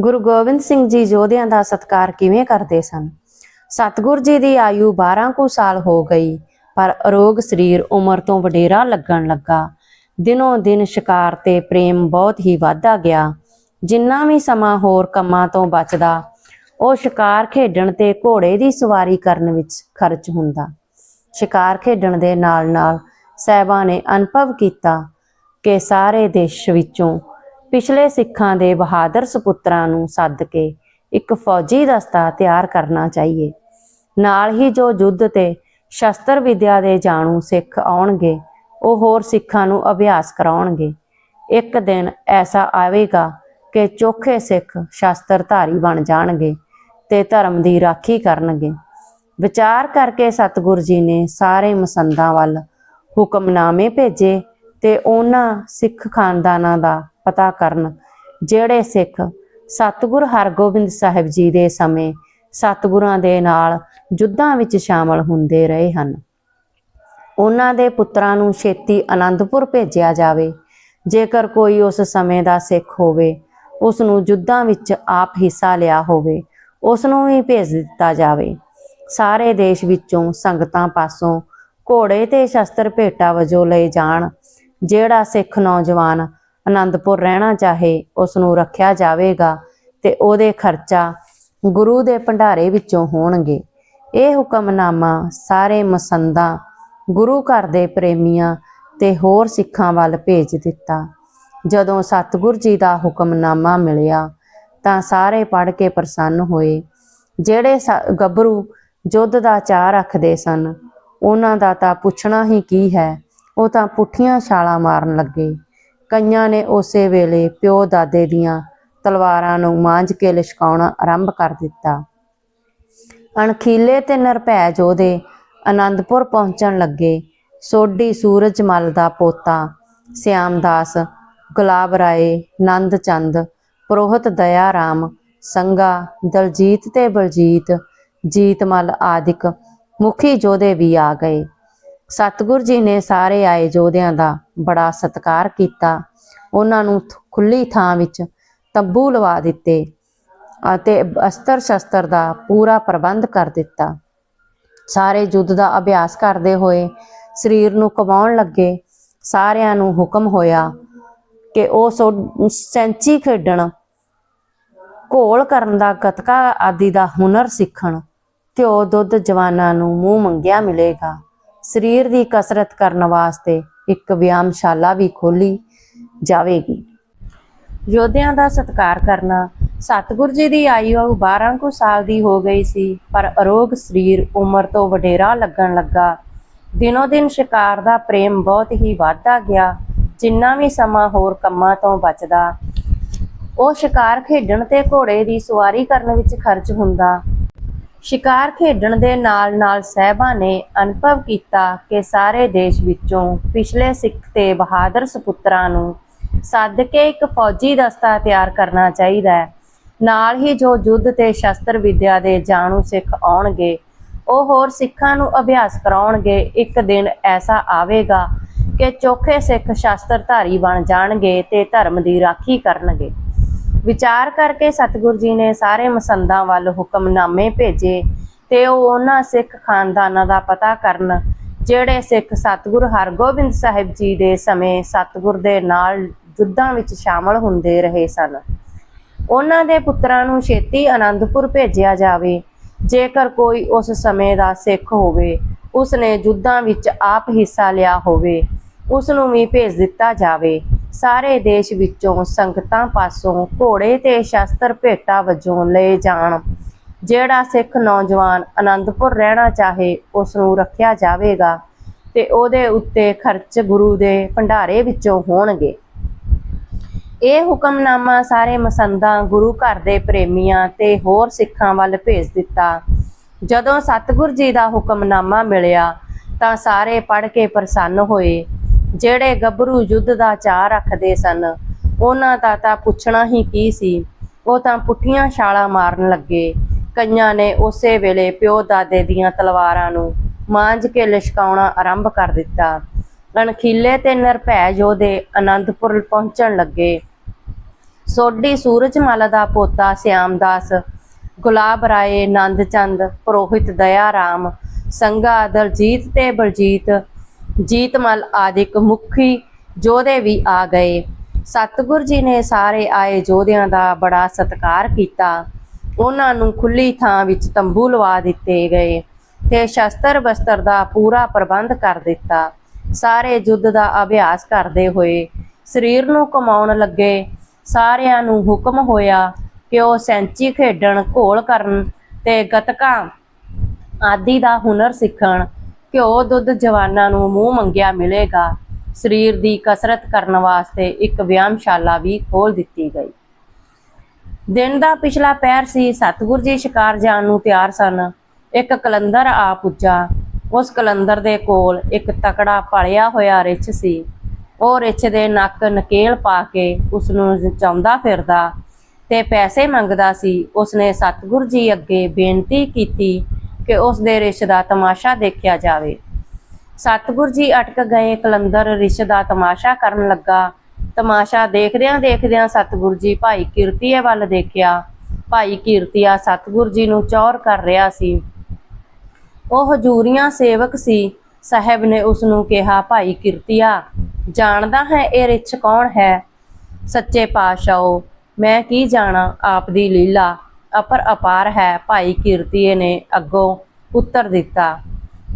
ਗੁਰੂ ਗੋਬਿੰਦ ਸਿੰਘ ਜੀ ਯੋਧਿਆਂ ਦਾ ਸਤਿਕਾਰ ਕਿਵੇਂ ਕਰਦੇ ਸਨ? ਸਤਿਗੁਰ ਜੀ ਦੀ ਆਯੂ 12 ਕੁ ਸਾਲ ਹੋ ਗਈ, ਪਰ ਅਰੋਗ ਸਰੀਰ ਉਮਰ ਤੋਂ ਵਡੇਰਾ ਲੱਗਣ ਲੱਗਾ। ਦਿਨੋਂ ਦਿਨ ਸ਼ਿਕਾਰ ਤੇ ਪ੍ਰੇਮ ਬਹੁਤ ਹੀ ਵਧਦਾ ਗਿਆ। ਜਿੰਨਾ ਵੀ ਸਮਾਂ ਹੋਰ ਕੰਮਾਂ ਤੋਂ ਬਚਦਾ, ਉਹ ਸ਼ਿਕਾਰ ਖੇਡਣ ਤੇ ਘੋੜੇ ਦੀ ਸਵਾਰੀ ਕਰਨ ਵਿੱਚ ਖਰਚ ਹੁੰਦਾ। ਸ਼ਿਕਾਰ ਖੇਡਣ ਦੇ ਨਾਲ-ਨਾਲ ਸਹਿਬਾ ਨੇ ਅਨੁਭਵ ਕੀਤਾ ਕਿ ਸਾਰੇ ਦੇਸ਼ ਵਿੱਚੋਂ ਪਿਛਲੇ ਸਿੱਖਾਂ ਦੇ ਬਹਾਦਰ ਸੁਪੁੱਤਰਾਂ ਨੂੰ ਸੱਦ ਕੇ ਇੱਕ ਫੌਜੀ ਦਸਤਾ ਤਿਆਰ ਕਰਨਾ ਚਾਹੀਏ। ਨਾਲ ਹੀ ਜੋ ਯੁੱਧ ਤੇ ਸ਼ਸਤਰ ਵਿਦਿਆ ਦੇ ਜਾਣੂ ਸਿੱਖ ਆਉਣਗੇ, ਉਹ ਹੋਰ ਸਿੱਖਾਂ ਨੂੰ ਅਭਿਆਸ ਕਰਾਉਣਗੇ। ਇੱਕ ਦਿਨ ਐਸਾ ਆਵੇਗਾ ਕਿ ਚੋਖੇ ਸਿੱਖ ਸ਼ਸਤਰਧਾਰੀ ਬਣ ਜਾਣਗੇ ਤੇ ਧਰਮ ਦੀ ਰਾਖੀ ਕਰਨਗੇ। ਵਿਚਾਰ ਕਰਕੇ ਸਤਿਗੁਰ ਜੀ ਨੇ ਸਾਰੇ ਮਸੰਦਾਂ ਵੱਲ ਹੁਕਮਨਾਮੇ ਭੇਜੇ ਤੇ ਉਹਨਾਂ ਸਿੱਖ ਖਾਨਦਾਨਾਂ ਦਾ ਪਤਾ ਕਰਨ। ਜਿਹੜੇ ਸਿੱਖ ਸਤਿਗੁਰ ਹਰਗੋਬਿੰਦ ਸਾਹਿਬ ਜੀ ਦੇ ਸਮੇਂ ਸਤਿਗੁਰਾਂ ਦੇ ਨਾਲ ਯੁੱਧਾਂ ਵਿੱਚ ਸ਼ਾਮਲ ਹੁੰਦੇ ਰਹੇ ਹਨ, ਉਹਨਾਂ ਦੇ ਪੁੱਤਰਾਂ ਨੂੰ ਛੇਤੀ ਆਨੰਦਪੁਰ ਭੇਜਿਆ ਜਾਵੇ। ਜੇਕਰ ਕੋਈ ਉਸ ਸਮੇਂ ਦਾ ਸਿੱਖ ਹੋਵੇ, ਉਸ ਨੂੰ ਯੁੱਧਾਂ ਵਿੱਚ ਆਪ ਹਿੱਸਾ ਲਿਆ ਹੋਵੇ, ਉਸ ਨੂੰ ਵੀ ਭੇਜ ਦਿੱਤਾ ਜਾਵੇ। ਸਾਰੇ ਦੇਸ਼ ਵਿੱਚੋਂ ਸੰਗਤਾਂ ਪਾਸੋਂ ਘੋੜੇ ਤੇ ਸ਼ਸਤਰ ਭੇਟਾ ਵਜੋਂ ਲਏ ਜਾਣ, ਜਿਹੜਾ ਸਿੱਖ ਨੌਜਵਾਨ ਆਨੰਦਪੁਰ ਰਹਿਣਾ ਚਾਹੇ ਉਸ ਨੂੰ ਰੱਖਿਆ ਜਾਵੇਗਾ ਤੇ ਉਹਦੇ ਖਰਚਾ ਗੁਰੂ ਦੇ ਭੰਡਾਰੇ ਵਿੱਚੋਂ ਹੋਣਗੇ। ਇਹ ਹੁਕਮਨਾਮਾ ਸਾਰੇ ਮਸੰਦਾਂ, ਗੁਰੂ ਘਰ ਦੇ ਪ੍ਰੇਮੀਆਂ ਤੇ ਹੋਰ ਸਿੱਖਾਂ ਵੱਲ ਭੇਜ ਦਿੱਤਾ। ਜਦੋਂ ਸਤਿਗੁਰ ਜੀ ਦਾ ਹੁਕਮਨਾਮਾ ਮਿਲਿਆ, ਤਾਂ ਸਾਰੇ ਪੜ੍ਹ ਕੇ ਪ੍ਰਸੰਨ ਹੋਏ। ਜਿਹੜੇ ਸ- ਗੱਭਰੂ ਯੁੱਧ ਦਾ ਚਾਅ ਰੱਖਦੇ ਸਨ, ਉਹਨਾਂ ਦਾ ਤਾਂ ਪੁੱਛਣਾ ਹੀ ਕੀ ਹੈ, ਉਹ ਤਾਂ ਪੁੱਠੀਆਂ ਛਾਲਾਂ ਮਾਰਨ ਲੱਗੇ। ਕਈਆਂ ਨੇ ਉਸੇ ਵੇਲੇ ਪਿਓ ਦਾਦੇ ਦੀਆਂ ਤਲਵਾਰਾਂ ਨੂੰ ਮਾਂਝ ਕੇ ਲਿਸ਼ਕਾਉਣਾ ਆਰੰਭ ਕਰ ਦਿੱਤਾ। ਅਣਖੀਲੇ ਤੇ ਨਿਰਭੈ ਯੋਧੇ ਆਨੰਦਪੁਰ ਪਹੁੰਚਣ ਲੱਗੇ ਸੋਢੀ ਸੂਰਜਮਲ ਦਾ ਪੋਤਾ ਸਿਆਮਦਾਸ ਗੁਲਾਬ ਰਾਏ, ਨੰਦ ਚੰਦ, ਪ੍ਰੋਹਤ ਦਇਆ ਰਾਮ, ਸੰਗਾ, ਦਲਜੀਤ ਤੇ ਬਲਜੀਤ ਜੀਤਮਲ ਆਦਿਕ ਮੁਖੀ ਯੋਧੇ ਵੀ ਆ ਗਏ। ਸਤਿਗੁਰ ਜੀ ਨੇ ਸਾਰੇ ਆਏ ਯੋਧਿਆਂ ਦਾ ਬੜਾ ਸਤਿਕਾਰ ਕੀਤਾ। ਉਹਨਾਂ ਨੂੰ ਖੁੱਲੀ ਥਾਂ ਵਿੱਚ ਤੰਬੂ ਲਵਾ ਦਿੱਤੇ ਅਤੇ ਅਸਤਰ ਸ਼ਸਤਰ ਦਾ ਪੂਰਾ ਪ੍ਰਬੰਧ ਕਰ ਦਿੱਤਾ। ਸਾਰੇ ਯੁੱਧ ਦਾ ਅਭਿਆਸ ਕਰਦੇ ਹੋਏ ਸਰੀਰ ਨੂੰ ਕਮਾਉਣ ਲੱਗੇ। ਸਾਰਿਆਂ ਨੂੰ ਹੁਕਮ ਹੋਇਆ ਕਿ ਉਹ ਸੋ- ਸੈਂਚੀ ਖੇਡਣ, ਘੋਲ ਕਰਨ ਦਾ ਗਤਕਾ ਆਦਿ ਦਾ ਹੁਨਰ ਸਿੱਖਣ। ਤੇ ਉਹ ਦੁੱਧ ਜਵਾਨਾਂ ਨੂੰ ਮੂੰਹ ਮੰਗਿਆ ਮਿਲੇਗਾ। ਸਰੀਰ ਦੀ ਕਸਰਤ ਕਰਨ ਵਾਸਤੇ ਇੱਕ ਵਿਆਮਸ਼ਾਲਾ ਵੀ ਖੋਲੀ ਜਾਵੇਗੀ। ਯੋਧਿਆਂ ਦਾ ਸਤਿਕਾਰ ਕਰਨਾ, ਸਤਿਗੁਰ ਜੀ ਦੀ ਆਯੂ 12 ਕੁ ਸਾਲ ਦੀ ਹੋ ਗਈ ਸੀ, ਪਰ ਅਰੋਗ ਸਰੀਰ ਉਮਰ ਤੋਂ ਵਡੇਰਾ ਲੱਗਣ ਲੱਗਾ। ਦਿਨੋ ਦਿਨ ਸ਼ਿਕਾਰ ਦਾ ਪ੍ਰੇਮ ਬਹੁਤ ਹੀ ਵਧਦਾ ਗਿਆ, ਜਿੰਨਾ ਵੀ ਸਮਾਂ ਹੋਰ ਕੰਮਾਂ ਤੋਂ ਬਚਦਾ। ਉਹ ਸ਼ਿਕਾਰ ਖੇਡਣ ਤੇ ਘੋੜੇ ਦੀ ਸਵਾਰੀ ਕਰਨ ਵਿੱਚ ਖਰਚ ਹੁੰਦਾ ਸ਼ਿਕਾਰ ਖੇਡਣ ਦੇ ਨਾਲ-ਨਾਲ ਸਹਿਬਾ ਨੇ ਅਨੁਭਵ ਕੀਤਾ ਕਿ ਸਾਰੇ ਦੇਸ਼ ਵਿੱਚੋਂ ਪਿਛਲੇ ਸਿੱਖ ਤੇ ਬਹਾਦਰ ਸੁਪੁੱਤਰਾਂ ਨੂੰ ਸੱਦ ਕੇ ਇੱਕ ਫੌਜੀ ਦਸਤਾ ਤਿਆਰ ਕਰਨਾ ਚਾਹੀਦਾ ਹੈ। ਨਾਲ ਹੀ ਜੋ ਯੁੱਧ ਤੇ ਸ਼ਸਤਰ ਵਿਦਿਆ ਦੇ ਜਾਣੂ ਸਿੱਖ ਆਉਣਗੇ, ਉਹ ਹੋਰ ਸਿੱਖਾਂ ਨੂੰ ਅਭਿਆਸ ਕਰਾਉਣਗੇ। ਇੱਕ ਦਿਨ ਐਸਾ ਆਵੇਗਾ ਕਿ ਚੋਖੇ ਸਿੱਖ ਸ਼ਸਤਰਧਾਰੀ ਬਣ ਜਾਣਗੇ ਤੇ ਧਰਮ ਦੀ ਰਾਖੀ ਕਰਨਗੇ। ਵਿਚਾਰ ਕਰਕੇ ਸਤਿਗੁਰ ਜੀ ਨੇ ਸਾਰੇ ਮਸੰਦਾਂ ਵੱਲ ਹੁਕਮਨਾਮੇ ਭੇਜੇ ਤੇ ਉਹ ਉਹਨਾਂ ਸਿੱਖ ਖਾਨਦਾਨਾਂ ਦਾ ਪਤਾ ਕਰਨ, ਜਿਹੜੇ ਸਿੱਖ ਸਤਿਗੁਰੂ ਹਰਗੋਬਿੰਦ ਸਾਹਿਬ ਜੀ ਦੇ ਸਮੇਂ ਸਤਿਗੁਰ ਦੇ ਨਾਲ ਯੁੱਧਾਂ ਵਿੱਚ ਸ਼ਾਮਲ ਹੁੰਦੇ ਰਹੇ ਸਨ। ਉਹਨਾਂ ਦੇ ਪੁੱਤਰਾਂ ਨੂੰ ਛੇਤੀ ਆਨੰਦਪੁਰ ਭੇਜਿਆ ਜਾਵੇ। ਜੇਕਰ ਕੋਈ ਉਸ ਸਮੇਂ ਦਾ ਸਿੱਖ ਹੋਵੇ ਉਸ ਨੇ ਯੁੱਧਾਂ ਵਿੱਚ ਆਪ ਹਿੱਸਾ ਲਿਆ ਹੋਵੇ ਉਸ ਨੂੰ ਵੀ ਭੇਜ ਦਿੱਤਾ ਜਾਵੇ। ਸਾਰੇ ਦੇਸ਼ ਵਿੱਚੋਂ ਸੰਗਤਾਂ ਪਾਸੋਂ ਘੋੜੇ ਤੇ ਸ਼ਸਤਰ ਭੇਟਾ ਵਜੋਂ ਲਏ ਜਾਣ। ਜਿਹੜਾ ਸਿੱਖ ਨੌਜਵਾਨ ਆਨੰਦਪੁਰ ਰਹਿਣਾ ਚਾਹੇ ਉਸ ਨੂੰ ਰੱਖਿਆ ਜਾਵੇਗਾ ਤੇ ਉਹਦੇ ਉੱਤੇ ਖਰਚ ਗੁਰੂ ਦੇ ਭੰਡਾਰੇ ਵਿੱਚੋਂ ਹੋਣਗੇ। ਇਹ ਹੁਕਮਨਾਮਾ ਸਾਰੇ ਮਸੰਦਾਂ, ਗੁਰੂ ਘਰ ਦੇ ਪ੍ਰੇਮੀਆਂ ਤੇ ਹੋਰ ਸਿੱਖਾਂ ਵੱਲ ਭੇਜ ਦਿੱਤਾ। ਜਦੋਂ ਸਤਿਗੁਰ ਜੀ ਦਾ ਹੁਕਮਨਾਮਾ ਮਿਲਿਆ, ਤਾਂ ਸਾਰੇ ਪੜ੍ਹ ਕੇ ਪ੍ਰਸੰਨ ਹੋਏ। ਜਿਹੜੇ ਗੱਭਰੂ ਯੁੱਧ ਦਾ ਚਾਅ ਰੱਖਦੇ ਸਨ, ਉਹਨਾਂ ਦਾ ਤਾਂ ਪੁੱਛਣਾ ਹੀ ਕੀ ਸੀ? ਉਹ ਤਾਂ ਪੁੱਠੀਆਂ ਛਾਲਾਂ ਮਾਰਨ ਲੱਗੇ। ਕਈਆਂ ਨੇ ਉਸੇ ਵੇਲੇ ਪਿਓ ਦਾਦੇ ਦੀਆਂ ਤਲਵਾਰਾਂ ਨੂੰ ਮਾਂਜ ਕੇ ਲਿਸ਼ਕਾਉਣਾ ਆਰੰਭ ਕਰ ਦਿੱਤਾ। ਅਣਖੀਲੇ ਤੇ ਨਿਰਭੈ ਯੋਧੇ ਆਨੰਦਪੁਰ ਪਹੁੰਚਣ ਲੱਗੇ। ਸੋਢੀ ਸੂਰਜਮਲ ਦਾ ਪੋਤਾ ਸਿਆਮਦਾਸ, ਗੁਲਾਬ ਰਾਏ ਨੰਦ ਚੰਦ ਪ੍ਰੋਹਿਤ ਦਇਆ ਰਾਮ, ਸੰਗਾ, ਦਲਜੀਤ ਤੇ ਬਲਜੀਤ ਜੀਤਮਲ ਆਦਿਕ ਮੁਖੀ ਯੋਧੇ ਵੀ ਆ ਗਏ। ਸਤਿਗੁਰ ਜੀ ਨੇ ਸਾਰੇ ਆਏ ਯੋਧਿਆਂ ਦਾ ਬੜਾ ਸਤਿਕਾਰ ਕੀਤਾ। ਉਹਨਾਂ ਨੂੰ ਖੁੱਲੀ ਥਾਂ ਵਿੱਚ ਤੰਬੂ ਲਵਾ ਦਿੱਤੇ ਗਏ ਤੇ ਸ਼ਸਤਰ ਬਸਤਰ ਦਾ ਪੂਰਾ ਪ੍ਰਬੰਧ ਕਰ ਦਿੱਤਾ। ਸਾਰੇ ਯੁੱਧ ਦਾ ਅਭਿਆਸ ਕਰਦੇ ਹੋਏ ਸਰੀਰ ਨੂੰ ਕਮਾਉਣ ਲੱਗੇ। ਸਾਰਿਆਂ ਨੂੰ ਹੁਕਮ ਹੋਇਆ ਕਿ ਉਹ ਸੈਂਚੀ ਖੇਡਣ, ਘੋਲ ਕਰਨ ਤੇ ਗਤਕਾ ਆਦਿ ਦਾ ਹੁਨਰ ਸਿੱਖਣ। ਘਿਓ ਦੁੱਧ ਜਵਾਨਾਂ ਨੂੰ ਮੂੰਹ ਮੰਗਿਆ ਮਿਲੇਗਾ। ਸਰੀਰ ਦੀ ਕਸਰਤ ਕਰਨ ਵਾਸਤੇ ਇੱਕ ਵਿਆਮਸ਼ਾਲਾ ਵੀ ਖੋਲ ਦਿੱਤੀ ਗਈ। ਦਿਨ ਦਾ ਪਿਛਲਾ ਪਹਿਰ ਸੀ, ਸਤਿਗੁਰ ਜੀ ਸ਼ਿਕਾਰ ਜਾਣ ਨੂੰ ਤਿਆਰ ਸਨ। ਇੱਕ ਕਲੰਦਰ ਆ ਪੁੱਜਾ। ਉਸ ਕਲੰਦਰ ਦੇ ਕੋਲ ਇੱਕ ਤਕੜਾ ਪਲਿਆ ਹੋਇਆ ਰਿੱਛ ਸੀ। ਉਹ ਰਿਛ ਦੇ ਨੱਕ ਨਕੇਲ ਪਾ ਕੇ ਉਸ ਨੂੰ ਚਾਉਂਦਾ ਫਿਰਦਾ ਤੇ ਪੈਸੇ ਮੰਗਦਾ ਸੀ। ਉਸਨੇ ਸਤਿਗੁਰ ਜੀ ਅੱਗੇ ਬੇਨਤੀ ਕੀਤੀ ਕਿ ਉਸ ਦੇ ਰਿੱਛ ਦਾ ਤਮਾਸ਼ਾ ਦੇਖਿਆ ਜਾਵੇ। ਸਤਿਗੁਰ ਜੀ ਅਟਕ ਗਏ, ਕਲੰਦਰ ਰਿਸ਼ ਦਾ ਤਮਾਸ਼ਾ ਕਰਨ ਲੱਗਾ। ਤਮਾਸ਼ਾ ਦੇਖਦਿਆਂ ਦੇਖਦਿਆਂ ਸਤਿਗੁਰ ਜੀ ਭਾਈ ਕੀਰਤੀਏ ਵੱਲ ਦੇਖਿਆ। ਭਾਈ ਕੀਰਤੀਆ ਸਤਿਗੁਰ ਜੀ ਨੂੰ ਚੌਰ ਕਰ ਰਿਹਾ ਸੀ। ਉਹ ਹਜੂਰੀਆਂ ਸੇਵਕ ਸੀ। ਸਾਹਿਬ ਨੇ ਉਸ ਨੂੰ ਕਿਹਾ, ਭਾਈ ਕੀਰਤੀਆ, ਜਾਣਦਾ ਹੈ ਇਹ ਰਿਛ ਕੌਣ ਹੈ? ਸੱਚੇ ਪਾਤਸ਼ਾਹੋ, ਮੈਂ ਕੀ ਜਾਣਾ? ਆਪ ਦੀ ਲੀਲਾ ਅਪਰ ਅਪਾਰ ਹੈ ਭਾਈ ਕੀਰਤੀਏ ਨੇ ਅੱਗੋਂ ਉੱਤਰ ਦਿੱਤਾ,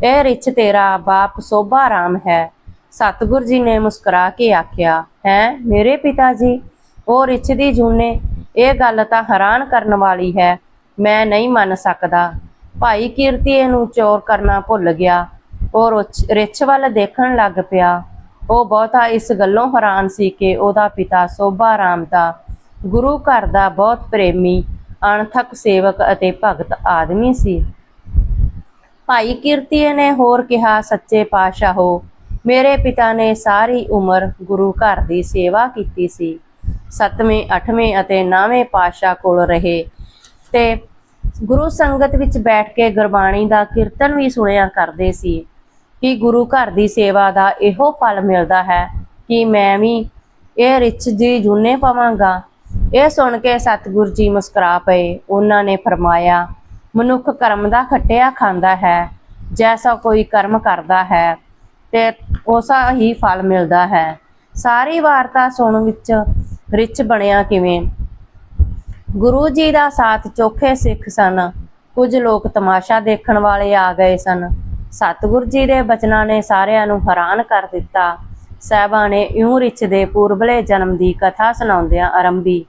ਇਹ ਰਿਛ ਤੇਰਾ ਬਾਪ ਸੋਭਾ ਰਾਮ ਹੈ। ਸਤਿਗੁਰ ਜੀ ਨੇ ਮੁਸਕਰਾ ਕੇ ਆਖਿਆ, ਹੈ ਮੇਰੇ ਪਿਤਾ ਜੀ ਉਹ ਰਿਛ ਦੀ ਜੂਨੇ, ਇਹ ਗੱਲ ਤਾਂ ਹੈਰਾਨ ਕਰਨ ਵਾਲੀ ਹੈ, ਮੈਂ ਨਹੀਂ ਮੰਨ ਸਕਦਾ। ਭਾਈ ਕੀਰਤੀਏ ਨੂੰ ਚੋਰ ਕਰਨਾ ਭੁੱਲ ਗਿਆ। ਉਹ ਰੁੱਛ- ਰਿਛ ਵੱਲ ਦੇਖਣ ਲੱਗ ਪਿਆ। ਉਹ ਬਹੁਤਾ ਇਸ ਗੱਲੋਂ ਹੈਰਾਨ ਸੀ ਕਿ ਉਹਦਾ ਪਿਤਾ ਸੋਭਾ ਰਾਮ ਦਾ ਗੁਰੂ ਘਰ ਦਾ ਬਹੁਤ ਪ੍ਰੇਮੀ ਅਣਥਕ ਸੇਵਕ ਅਤੇ ਭਗਤ ਆਦਮੀ ਸੀ। ਭਾਈ ਕੀਰਤੀਏ ਨੇ ਹੋਰ ਕਿਹਾ, ਸੱਚੇ ਪਾਤਸ਼ਾਹੋ, ਮੇਰੇ ਪਿਤਾ ਨੇ ਸਾਰੀ ਉਮਰ ਗੁਰੂ ਘਰ ਦੀ ਸੇਵਾ ਕੀਤੀ ਸੀ। ਸੱਤਵੇਂ, ਅੱਠਵੇਂ ਅਤੇ ਨੌਵੇਂ ਪਾਤਸ਼ਾਹ ਕੋਲ ਰਹੇ ਤੇ ਗੁਰੂ ਸੰਗਤ ਵਿੱਚ ਬੈਠ ਕੇ ਗੁਰਬਾਣੀ ਦਾ ਕੀਰਤਨ ਵੀ ਸੁਣਿਆ ਕਰਦੇ ਸੀ। ਕਿ ਗੁਰੂ ਘਰ ਦੀ ਸੇਵਾ ਦਾ ਇਹੋ ਫਲ ਮਿਲਦਾ ਹੈ ਕਿ ਮੈਂ ਵੀ ਇਹ ਰਿਚ ਜੀ ਜੁਨੇ ਪਾਵਾਂਗਾ? ਇਹ ਸੁਣ ਕੇ ਸਤਿਗੁਰ ਜੀ ਮੁਸਕਰਾ ਪਏ। ਉਹਨਾਂ ਨੇ ਫਰਮਾਇਆ, ਮਨੁੱਖ ਕਰਮ ਦਾ ਖੱਟਿਆ ਖਾਂਦਾ ਹੈ, ਜੈਸਾ ਕੋਈ ਕਰਮ ਕਰਦਾ ਹੈ, ਤੇ ਉਸਾ ਹੀ ਫਲ ਮਿਲਦਾ ਹੈ। ਸਾਰੀ ਵਾਰਤਾ ਸੁਣ ਵਿੱਚ ਰਿਚ ਬਣਿਆ ਕਿਵੇਂ? ਗੁਰੂ ਜੀ ਦਾ ਸਾਥ ਚੋਖੇ ਸਿੱਖ ਸਨ। ਕੁਝ ਲੋਕ ਤਮਾਸ਼ਾ ਦੇਖਣ ਵਾਲੇ ਆ ਗਏ ਸਨ। ਸਤਿਗੁਰ ਜੀ ਦੇ ਬਚਨਾਂ ਨੇ ਸਾਰਿਆਂ ਨੂੰ ਹੈਰਾਨ ਕਰ ਦਿੱਤਾ। ਸਾਹਿਬਾਂ ਨੇ ਇਉਂ ਰਿਛ ਦੇ ਪੂਰਬਲੇ ਜਨਮ ਦੀ ਕਥਾ ਸੁਣਾਉਂਦਿਆਂ ਆਰੰਭੀ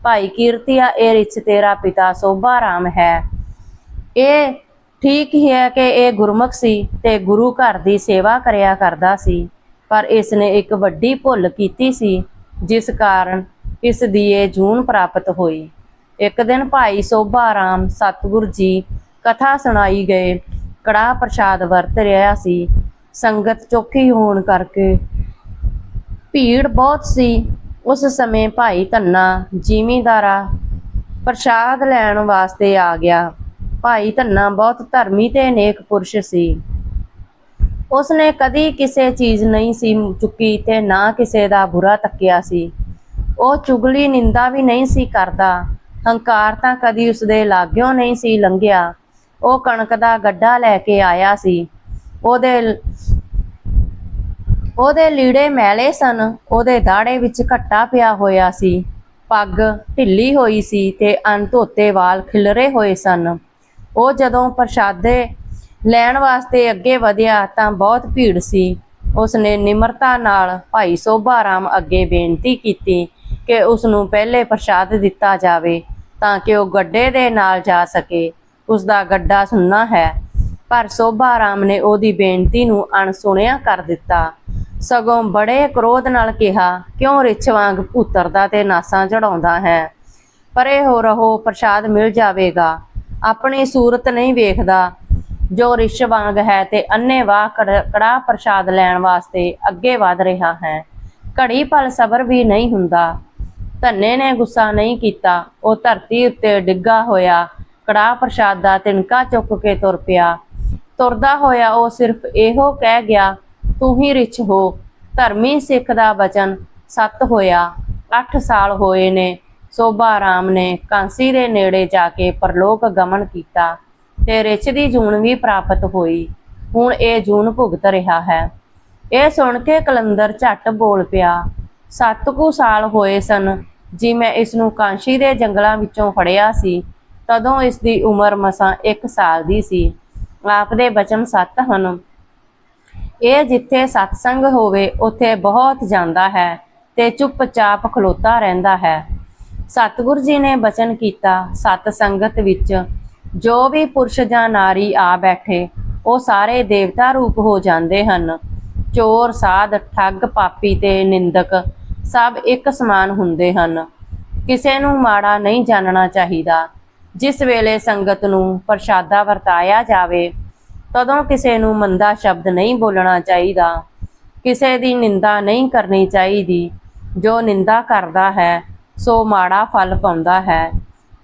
ਭਾਈ ਕੀਰਤੀਆ ਇਹ ਰਿਛ ਤੇਰਾ ਪਿਤਾ ਸੋਭਾ ਰਾਮ ਹੈ। ਇਹ ਠੀਕ ਹੀ ਹੈ ਕਿ ਇਹ ਗੁਰਮੁਖ ਸੀ ਤੇ ਗੁਰੂ ਘਰ ਦੀ ਸੇਵਾ ਕਰਿਆ ਕਰਦਾ ਸੀ, ਪਰ ਇਸ ਨੇ ਇੱਕ ਵੱਡੀ ਭੁੱਲ ਕੀਤੀ ਸੀ, ਜਿਸ ਕਾਰਨ ਇਸ ਦੀ ਇਹ ਜੂਨ ਪ੍ਰਾਪਤ ਹੋਈ। ਇੱਕ ਦਿਨ ਭਾਈ ਸੋਭਾ ਰਾਮ ਸਤਿਗੁਰ ਜੀ ਕਥਾ ਸੁਣਾਈ ਗਏ ਕੜਾ ਪ੍ਰਸ਼ਾਦ ਵਰਤ ਰਿਹਾ ਸੀ। ਸੰਗਤ ਚੋਖੀ ਹੋਣ ਕਰਕੇ ਭੀੜ ਬਹੁਤ ਸੀ। ਉਸ ਸਮੇਂ ਭਾਈ ਧੰਨਾ ਜ਼ਿਮੀਂਦਾਰਾ ਪ੍ਰਸ਼ਾਦ ਲੈਣ ਵਾਸਤੇ ਆ ਗਿਆ। ਭਾਈ ਧੰਨਾ ਬਹੁਤ ਧਰਮੀ ਤੇ ਨੇਕ ਪੁਰਸ਼ ਸੀ। ਉਸਨੇ ਕਦੀ ਕਿਸੇ ਚੀਜ਼ ਨਹੀਂ ਸੀ ਚੁੱਕੀ ਤੇ ਨਾ ਕਿਸੇ ਦਾ ਬੁਰਾ ਤੱਕਿਆ ਸੀ। ਉਹ ਚੁਗਲੀ ਨਿੰਦਾ ਵੀ ਨਹੀਂ ਸੀ ਕਰਦਾ। ਹੰਕਾਰ ਤਾਂ ਕਦੀ ਉਸਦੇ ਲਾਗਿਓ ਨਹੀਂ ਸੀ ਲੰਘਿਆ। ਉਹ ਕਣਕ ਦਾ ਗੱਡਾ ਲੈ ਕੇ ਆਇਆ ਸੀ। ਉਹਦੇ ਉਹਦੇ ਲੀੜੇ ਮੈਲੇ ਸਨ, ਉਹਦੇ ਦਾੜੇ ਵਿੱਚ ਘੱਟਾ ਪਿਆ ਹੋਇਆ ਸੀ। ਪੱਗ ਢਿੱਲੀ ਹੋਈ ਸੀ ਤੇ ਅਣਧੋਤੇ ਵਾਲ ਖਿਲਰੇ ਹੋਏ ਸਨ। ਉਹ ਜਦੋਂ ਪ੍ਰਸ਼ਾਦੇ ਲੈਣ ਵਾਸਤੇ ਅੱਗੇ ਵਧਿਆ ਤਾਂ ਬਹੁਤ ਭੀੜ ਸੀ। ਉਸਨੇ ਨਿਮਰਤਾ ਨਾਲ ਭਾਈ ਸੋਭਾ ਰਾਮ ਅੱਗੇ ਬੇਨਤੀ ਕੀਤੀ ਕਿ ਉਸ ਨੂੰ ਪਹਿਲੇ ਪ੍ਰਸ਼ਾਦ ਦਿੱਤਾ ਜਾਵੇ ਤਾਂ ਕਿ ਉਹ ਗੱਡੇ ਦੇ ਨਾਲ ਜਾ ਸਕੇ। ਉਸ ਦਾ ਗੱਡਾ ਸੁਣਨਾ ਹੈ। ਪਰ ਸੋਭਾ ਰਾਮ ਨੇ ਉਹਦੀ ਬੇਨਤੀ ਨੂੰ ਅਣਸੁਣਿਆ ਕਰ ਦਿੱਤਾ। ਸਗੋਂ ਬੜੇ ਕ੍ਰੋਧ ਨਾਲ ਕਿਹਾ, ਕਿਉਂ ਰਿਛ ਵਾਂਗ ਭੂਤਰਦਾ ਤੇ ਨਾਸਾਂ ਚੜਾਉਂਦਾ ਹੈ? ਪਰੇ ਹੋ ਰਹੋ, ਪ੍ਰਸ਼ਾਦ ਮਿਲ ਜਾਵੇਗਾ। ਆਪਣੀ ਸੂਰਤ ਨਹੀਂ ਵੇਖਦਾ। ਜੋ ਰਿਛ ਵਾਂਗ ਹੈ ਤੇ ਅੰਨ੍ਹੇਵਾਹ ਵਾਹ ਕੜਾਹ ਪ੍ਰਸ਼ਾਦ ਲੈਣ ਵਾਸਤੇ ਅੱਗੇ ਵਧ ਰਿਹਾ ਹੈ। ਘੜੀ ਪਲ ਸਬਰ ਵੀ ਨਹੀਂ ਹੁੰਦਾ। ਧੰਨੇ ਨੇ ਗੁੱਸਾ ਨਹੀਂ ਕੀਤਾ। ਉਹ ਧਰਤੀ ਉੱਤੇ ਡਿੱਗਾ ਹੋਇਆ। ਕੜਾਹ ਪ੍ਰਸ਼ਾਦ ਦਾ ਤਿਣਕਾ ਚੁੱਕ ਕੇ ਤੁਰ ਪਿਆ। ਤੁਰਦਾ ਹੋਇਆ ਉਹ ਸਿਰਫ ਇਹੋ ਕਹਿ ਗਿਆ ਤੂੰ ਹੀ ਰਿਛ ਹੋ। ਧਰਮੀ ਸਿੱਖ ਦਾ ਵਚਨ ਸੱਤ ਹੋਇਆ। 8 ਸਾਲ ਹੋਏ ਨੇ। ਸੋਭਾ ਰਾਮ ਨੇ ਕਾਂਸੀ ਦੇ ਨੇੜੇ ਜਾ ਕੇ ਪਰਲੋਕ ਗਮਨ ਕੀਤਾ ਤੇ ਰਿਛ ਦੀ ਜੂਨ ਵੀ ਪ੍ਰਾਪਤ ਹੋਈ। ਹੁਣ ਇਹ ਜੂਨ ਭੁਗਤ ਰਿਹਾ ਹੈ। ਇਹ ਸੁਣ ਕੇ ਕਲੰਦਰ ਝੱਟ ਬੋਲ ਪਿਆ, ਸੱਤ ਕੁ ਸਾਲ ਹੋਏ ਸਨ। ਜੀ ਮੈਂ ਇਸ ਨੂੰ ਕਾਂਸ਼ੀ ਦੇ ਜੰਗਲਾਂ ਵਿੱਚੋਂ ਫੜਿਆ ਸੀ, ਤਦੋਂ ਇਸ ਦੀ ਉਮਰ ਮਸਾਂ 1 ਸਾਲ ਦੀ ਸੀ। ਆਪ ਦੇ ਬਚਨ ਸੱਤ ਹਨ। ਇਹ ਜਿੱਥੇ ਸਤਸੰਗ ਹੋਵੇ, ਉੱਥੇ ਬਹੁਤ ਜਾਂਦਾ ਹੈ ਤੇ ਚੁੱਪਚਾਪ ਖਲੋਤਾ ਰਹਿੰਦਾ ਹੈ। ਸਤਿਗੁਰ ਜੀ ਨੇ ਬਚਨ ਕੀਤਾ, ਸਤ ਸੰਗਤ ਵਿੱਚ ਜੋ ਵੀ ਪੁਰਸ਼ ਜਾਂ ਨਾਰੀ ਆ ਬੈਠੇ, ਉਹ ਸਾਰੇ ਦੇਵਤਾ ਰੂਪ ਹੋ ਜਾਂਦੇ ਹਨ। ਚੋਰ, ਸਾਧ, ਠੱਗ, ਪਾਪੀ ਤੇ ਨਿੰਦਕ ਸਭ ਇੱਕ ਸਮਾਨ ਹੁੰਦੇ ਹਨ। ਕਿਸੇ ਨੂੰ ਮਾੜਾ ਨਹੀਂ ਜਾਣਨਾ ਚਾਹੀਦਾ। ਜਿਸ ਵੇਲੇ ਸੰਗਤ ਨੂੰ ਪ੍ਰਸ਼ਾਦਾ ਵਰਤਾਇਆ ਜਾਵੇ ਤਦੋਂ ਕਿਸੇ ਨੂੰ ਮੰਦਾ ਸ਼ਬਦ ਨਹੀਂ ਬੋਲਣਾ ਚਾਹੀਦਾ। ਕਿਸੇ ਦੀ ਨਿੰਦਾ ਨਹੀਂ ਕਰਨੀ ਚਾਹੀਦੀ। ਜੋ ਨਿੰਦਾ ਕਰਦਾ ਹੈ, ਸੋ ਮਾੜਾ ਫਲ ਪਾਉਂਦਾ ਹੈ।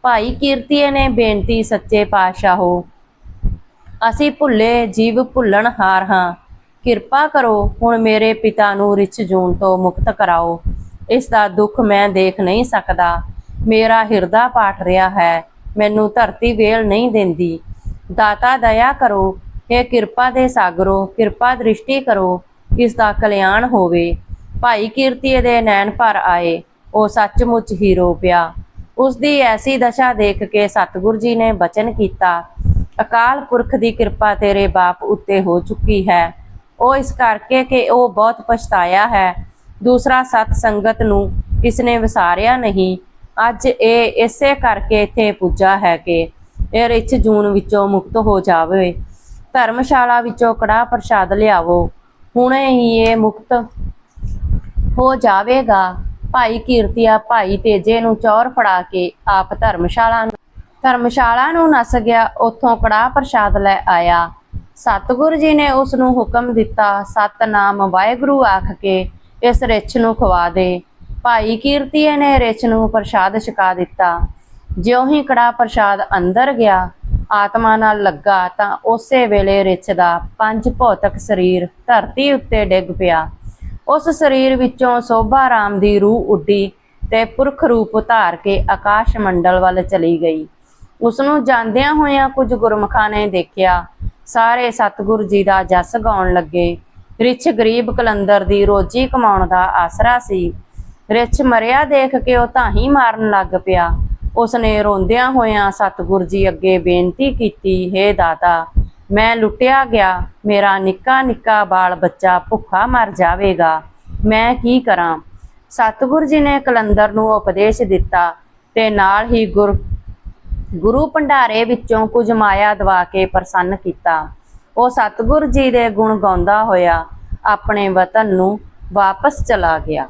ਭਾਈ ਕੀਰਤੀਏ ਨੇ ਬੇਨਤੀ ਸੱਚੇ ਪਾਤਸ਼ਾਹੋ, ਅਸੀਂ ਭੁੱਲੇ ਜੀਵ ਭੁੱਲਣ ਹਾਰ ਹਾਂ। ਕਿਰਪਾ ਕਰੋ ਹੁਣ ਮੇਰੇ ਪਿਤਾ ਨੂੰ ਰਿਚ ਜੂਨ ਤੋਂ ਮੁਕਤ ਕਰਾਓ। ਇਸ ਦਾ ਦੁੱਖ ਮੈਂ ਦੇਖ ਨਹੀਂ ਸਕਦਾ। ਮੇਰਾ ਹਿਰਦਾ ਪਾਟ ਰਿਹਾ ਹੈ, ਮੈਨੂੰ ਧਰਤੀ ਵੇਲ ਨਹੀਂ ਦਿੰਦੀ। ਦਾਤਾ ਦਇਆ ਕਰੋ ਇਹ ਕਿਰਪਾ ਦੇ ਸਾਗਰੋ, ਕਿਰਪਾ ਦ੍ਰਿਸ਼ਟੀ ਕਰੋ, ਇਸ ਦਾ ਕਲਿਆਣ ਹੋਵੇ। ਭਾਈ ਕੀਰਤੀਏ ਦੇ ਨੈਣ ਭਰ ਆਏ, ਉਹ ਸੱਚਮੁੱਚ ਹੀ ਰੋ ਪਿਆ। ਉਸ ਦੀ ਐਸੀ ਦਸ਼ਾ ਦੇਖ ਕੇ ਸਤਿਗੁਰ ਜੀ ਨੇ ਬਚਨ ਕੀਤਾ, ਅਕਾਲ ਪੁਰਖ ਦੀ ਕਿਰਪਾ ਤੇਰੇ ਬਾਪ ਉੱਤੇ ਹੋ ਚੁੱਕੀ ਹੈ। ਉਹ ਇਸ ਕਰਕੇ ਕਿ ਉਹ ਬਹੁਤ ਪਛਤਾਇਆ ਹੈ। ਦੂਸਰਾ ਸਤ ਸੰਗਤ ਨੂੰ ਇਸਨੇ ਵਿਸਾਰਿਆ ਨਹੀਂ। ਅੱਜ ਇਹ ਇਸੇ ਕਰਕੇ ਇੱਥੇ ਪੁੱਜਾ ਹੈ ਕਿ ਇਹ ਰਿਚ ਜੂਨ ਵਿੱਚੋਂ ਮੁਕਤ ਹੋ ਜਾਵੇ। ਧਰਮਸ਼ਾਲਾ ਵਿੱਚੋਂ ਕੜਾ ਪ੍ਰਸ਼ਾਦ ਲਿਆਵੋ। ਹੁਣੇ ਹੀ ਇਹ ਮੁਕਤ ਹੋ ਜਾਵੇਗਾ। ਭਾਈ ਕੀਰਤੀਆ ਭਾਈ ਤੇਜੇ ਨੂੰ ਚੌਰ ਫੜਾ ਕੇ ਆਪ ਧਰਮਸ਼ਾਲਾ ਨੂੰ ਧਰਮਸ਼ਾਲਾ ਨੂੰ ਨਸ ਗਿਆ, ਉੱਥੋਂ ਕੜਾ ਪ੍ਰਸ਼ਾਦ ਲੈ ਆਇਆ। ਸਤਿਗੁਰੂ ਜੀ ਨੇ ਉਸ ਨੂੰ ਹੁਕਮ ਦਿੱਤਾ, ਸਤਨਾਮ ਵਾਹਿਗੁਰੂ ਆਖ ਕੇ ਇਸ ਰਿਛ ਨੂੰ ਖਵਾ ਦੇ। ਭਾਈ ਕੀਰਤੀਏ ਨੇ ਰਿਛ ਨੂੰ ਪ੍ਰਸ਼ਾਦ ਛਕਾ ਦਿੱਤਾ। ਜਿਉਂ ਹੀ ਕੜਾ ਪ੍ਰਸ਼ਾਦ ਅੰਦਰ ਗਿਆ ਆਤਮਾ ਨਾਲ ਲੱਗਾ ਤਾਂ ਉਸੇ ਵੇਲੇ ਰਿਛ ਦਾ ਪੰਜ ਭੌਤਿਕ ਸਰੀਰ ਧਰਤੀ ਉੱਤੇ ਡਿੱਗ ਪਿਆ। ਉਸ ਸਰੀਰ ਵਿੱਚੋਂ ਸੋਭਾ ਰਾਮ ਦੀ ਰੂਹ ਉੱਡੀ ਤੇ ਪੁਰਖ ਰੂਪ ਧਾਰ ਕੇ ਆਕਾਸ਼ ਮੰਡਲ ਵੱਲ ਚਲੀ ਗਈ। ਉਸ ਨੂੰ ਜਾਂਦਿਆਂ ਹੋਇਆਂ ਕੁਝ ਗੁਰਮੁਖਾਂ ਨੇ ਦੇਖਿਆ। ਸਾਰੇ ਸਤਿਗੁਰ ਜੀ ਦਾ ਜਸ ਗਾਉਣ ਲੱਗੇ। ਰਿਛ ਗਰੀਬ ਕਲੰਦਰ ਦੀ ਰੋਜੀ ਕਮਾਉਣ ਦਾ ਆਸਰਾ ਸੀ। ਰਿਛ ਮਰਿਆ ਦੇਖ ਕੇ ਉਹ ਤਾਂ ਹੀ ਮਾਰਨ ਲੱਗ ਪਿਆ। ਉਸਨੇ ਰੋਂਦਿਆਂ ਹੋਇਆਂ ਸਤਿਗੁਰ ਜੀ ਅੱਗੇ ਬੇਨਤੀ ਕੀਤੀ हे ਦਾਤਾ, ਮੈਂ ਲੁੱਟਿਆ ਗਿਆ, ਮੇਰਾ ਨਿੱਕਾ ਨਿੱਕਾ ਬਾਲ ਬੱਚਾ ਭੁੱਖਾ ਮਰ ਜਾਵੇਗਾ। ਮੈਂ ਕੀ ਕਰਾਂ? ਸਤਿਗੁਰ ਜੀ ਨੇ ਕਲੰਦਰ ਨੂੰ ਉਪਦੇਸ਼ ਦਿੱਤਾ ਤੇ ਨਾਲ ਹੀ ਗੁਰ, ਗੁਰੂ ਭੰਡਾਰੇ ਵਿੱਚੋਂ ਕੁਝ ਮਾਇਆ ਦਵਾ ਕੇ ਪ੍ਰਸੰਨ ਕੀਤਾ। ਉਹ ਸਤਿਗੁਰ ਜੀ ਦੇ ਗੁਣ ਗਾਉਂਦਾ ਹੋਇਆ ਆਪਣੇ ਵਤਨ ਨੂੰ ਵਾਪਸ ਚਲਾ ਗਿਆ।